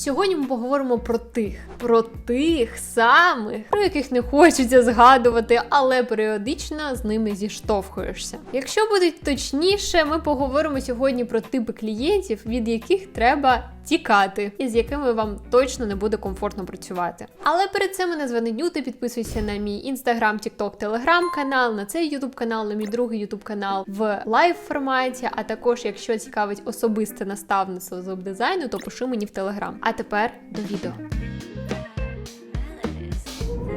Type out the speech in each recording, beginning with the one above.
Сьогодні ми поговоримо про тих, про тих самих, про яких не хочеться згадувати, але періодично з ними зіштовхуєшся. Якщо будуть точніше, ми поговоримо сьогодні про типи клієнтів, від яких треба тікати, і з якими вам точно не буде комфортно працювати. Але перед цим мене звати Нюта, підписуйся на мій інстаграм, тікток, телеграм канал, на цей ютуб канал, на мій другий ютуб канал в лайв форматі. А також, якщо цікавить особисте наставництво з веб-дизайну, то пиши мені в телеграм. А тепер до відео.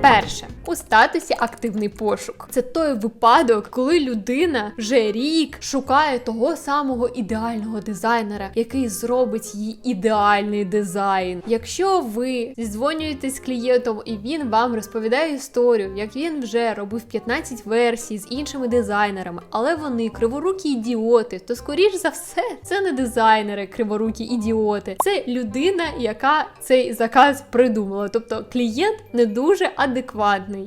Перше у статусі активний пошук. Це той випадок, коли людина вже рік шукає того самого ідеального дизайнера, який зробить їй ідеальний дизайн. Якщо ви зідзвонюєтесь з клієнтом і він вам розповідає історію, як він вже робив 15 версій з іншими дизайнерами, але вони криворукі ідіоти, то скоріш за все це не дизайнери, криворукі ідіоти, це людина, яка цей заказ придумала. Тобто клієнт не дуже адекватний,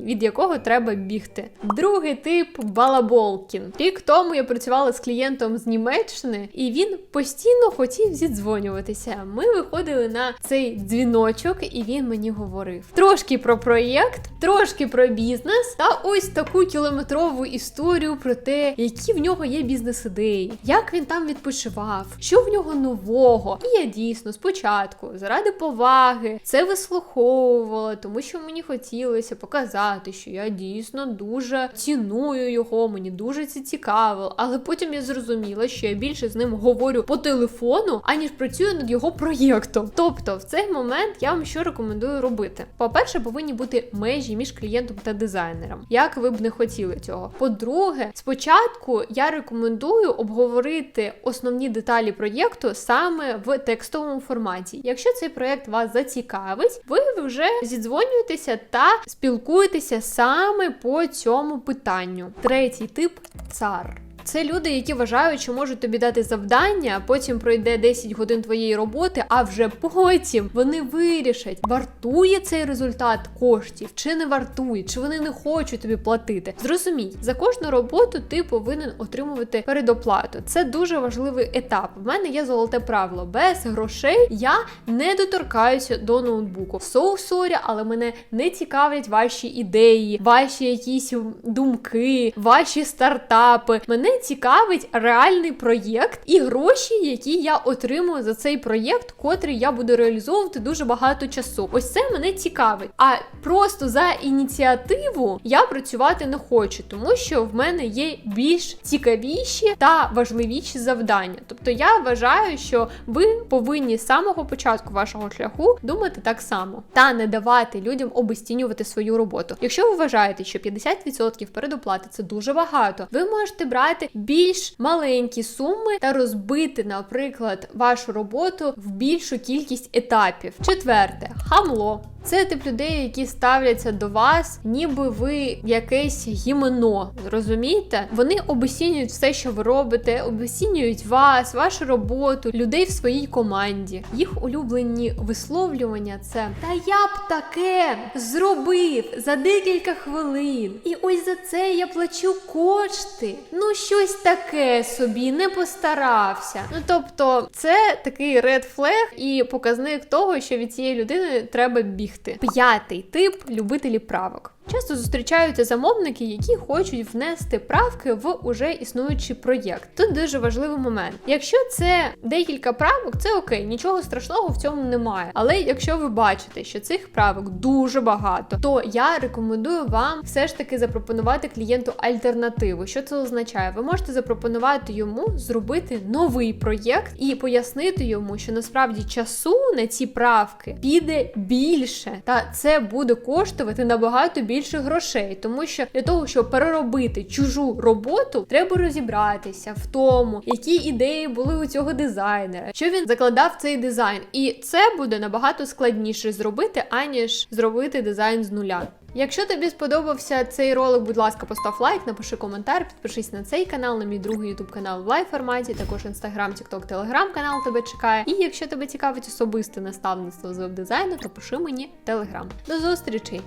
від якого треба бігти. Другий тип балаболкін. Рік тому я працювала з клієнтом з Німеччини, і він постійно хотів зідзвонюватися. Ми виходили на цей дзвіночок, і він мені говорив трошки про проєкт, трошки про бізнес, та ось таку кілометрову історію про те, які в нього є бізнес-ідеї, як він там відпочивав, що в нього нового. І я дійсно спочатку, заради поваги, це вислуховувала, тому що мені хотілося показати, що я дійсно дуже ціную його, мені дуже це цікаво. Але потім я зрозуміла, що я більше з ним говорю по телефону, аніж працюю над його проєктом. Тобто, в цей момент я вам що рекомендую робити. По-перше, повинні бути межі між клієнтом та дизайнером, як ви б не хотіли цього. По-друге, спочатку я рекомендую обговорити основні деталі проєкту саме в текстовому форматі. Якщо цей проєкт вас зацікавить, ви вже зідзвонюєтеся та спілкуєтеся саме по цьому питанню. Третій тип цар. Це люди, які вважають, що можуть тобі дати завдання, потім пройде 10 годин твоєї роботи, а вже потім вони вирішать, вартує цей результат коштів чи не вартує, чи вони не хочуть тобі платити. Зрозумій, за кожну роботу ти повинен отримувати передоплату. Це дуже важливий етап. В мене є золоте правило. Без грошей я не доторкаюся до ноутбуку. So sorry, але мене не цікавлять ваші ідеї, ваші якісь думки, ваші стартапи. Мене цікавить реальний проєкт і гроші, які я отримую за цей проєкт, котрий я буду реалізовувати дуже багато часу. Ось це мене цікавить. А просто за ініціативу я працювати не хочу, тому що в мене є більш цікавіші та важливіші завдання. Тобто я вважаю, що ви повинні з самого початку вашого шляху думати так само та не давати людям обесцінювати свою роботу. Якщо ви вважаєте, що 50% передоплати це дуже багато, ви можете брати більш маленькі суми та розбити, наприклад, вашу роботу в більшу кількість етапів. Четверте, хамло. Це тип людей, які ставляться до вас, ніби ви якесь гімно. Розумієте? Вони обесцінюють все, що ви робите, обесцінюють вас, вашу роботу, людей в своїй команді. Їх улюблені висловлювання це та я б таке зробив за декілька хвилин. І ось за це я плачу кошти. Ну, щось таке собі, не постарався. Ну тобто, це такий ред флег і показник того, що від цієї людини треба бігти. П'ятий тип любителі правок. Часто зустрічаються замовники, які хочуть внести правки в уже існуючий проєкт. Тут дуже важливий момент. Якщо це декілька правок, це окей, нічого страшного в цьому немає. Але якщо ви бачите, що цих правок дуже багато, то я рекомендую вам все ж таки запропонувати клієнту альтернативу. Що це означає? Ви можете запропонувати йому зробити новий проєкт і пояснити йому, що насправді часу на ці правки піде більше, та це буде коштувати набагато більше більше грошей, тому що для того, щоб переробити чужу роботу, треба розібратися в тому, які ідеї були у цього дизайнера, що він закладав цей дизайн, і це буде набагато складніше зробити, аніж зробити дизайн з нуля. Якщо тобі сподобався цей ролик, будь ласка, постав лайк, напиши коментар, підпишись на цей канал, на мій другий ютуб канал в лайв форматі, також інстаграм, тікток, телеграм канал тебе чекає. І якщо тебе цікавить особисте наставництво з веб-дизайну, то пиши мені телеграм. До зустрічей!